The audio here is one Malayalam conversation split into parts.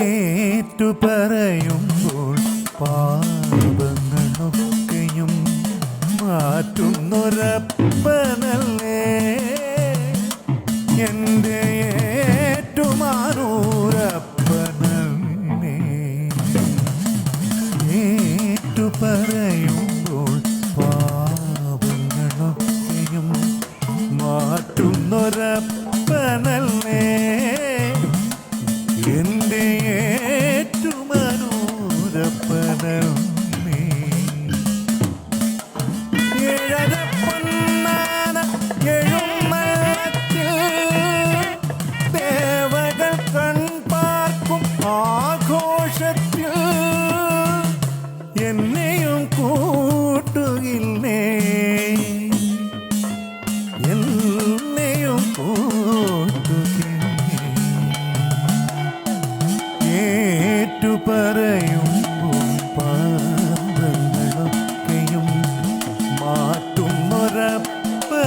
ഏറ്റു പറയുമ്പോൾ പാപങ്ങളൊക്കെയും മാറ്റുന്നൊരപ്പനല്ലേ? എന്റെ ഏറ്റുമാനൂരപ്പനല്ലേ? ഏറ്റു പറയുമ്പോൾ காதலும் ஆகோஷத்தில் என்னையும் கூட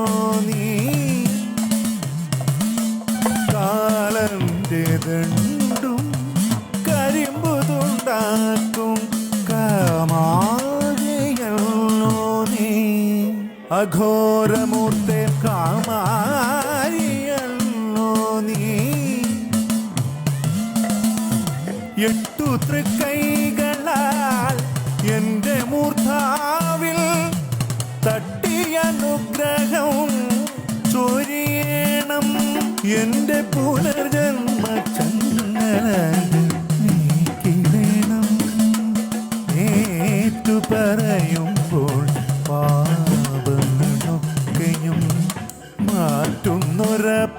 കാമാരിയല്ലോ നീ. കാലന്റെ ദണ്ടും കരിമ്പുതുണ്ടാക്കും കാമാരിയല്ലോ നീ. അഘോരമൂർത്തെ നീ. എട്ടു തൃക്കൈകളാൽ എന്റെ പുനർജന്മ ചങ്ങലകൾ നീക്കിടണം ഏറ്റു പറയുമ്പോൾ പാപങ്ങളൊക്കെയും മാറ്റുന്നൊരപ്പനല്ലേ?